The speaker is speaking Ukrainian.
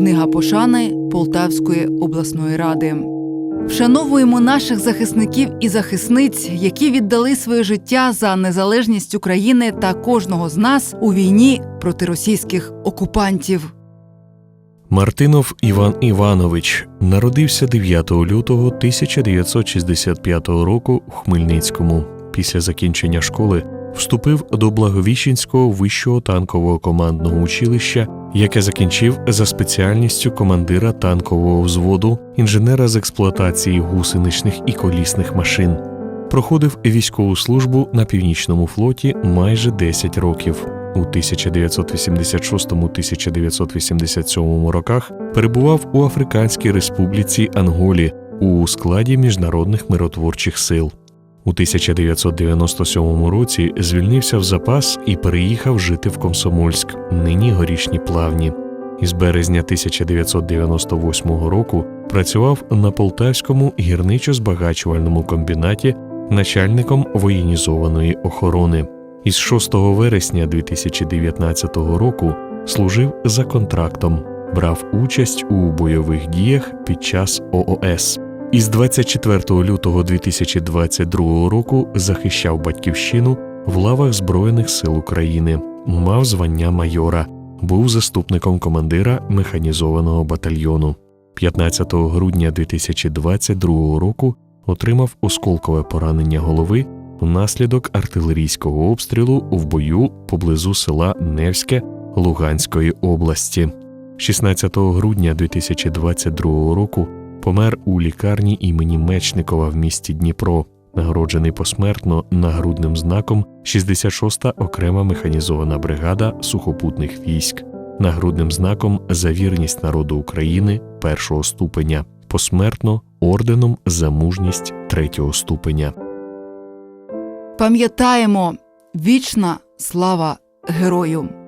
Книга пошани Полтавської обласної ради. Вшановуємо наших захисників і захисниць, які віддали своє життя за незалежність України та кожного з нас у війні проти російських окупантів. Мартинов Іван Іванович народився 9 лютого 1965 року в Хмельницькому. Після закінчення школи вступив до Благовіщенського вищого танкового командного училища, яке закінчив за спеціальністю командира танкового взводу, інженера з експлуатації гусеничних і колісних машин. Проходив військову службу на північному флоті майже 10 років. У 1986-1987 роках перебував у Африканській республіці Анголі у складі міжнародних миротворчих сил. У 1997 році звільнився в запас і переїхав жити в Комсомольськ, нині горішні плавні. Із березня 1998 року працював на Полтавському гірничо-збагачувальному комбінаті начальником воєнізованої охорони. Із 6 вересня 2019 року служив за контрактом, брав участь у бойових діях під час ООС. Із 24 лютого 2022 року захищав батьківщину в лавах Збройних сил України, мав звання майора, був заступником командира механізованого батальйону. 15 грудня 2022 року отримав осколкове поранення голови внаслідок артилерійського обстрілу в бою поблизу села Невське Луганської області. 16 грудня 2022 року помер у лікарні імені Мечникова в місті Дніпро, нагороджений посмертно нагрудним знаком 66-та окрема механізована бригада сухопутних військ, нагрудним знаком за вірність народу України першого ступеня, посмертно орденом за мужність третього ступеня. Пам'ятаємо вічна слава герою!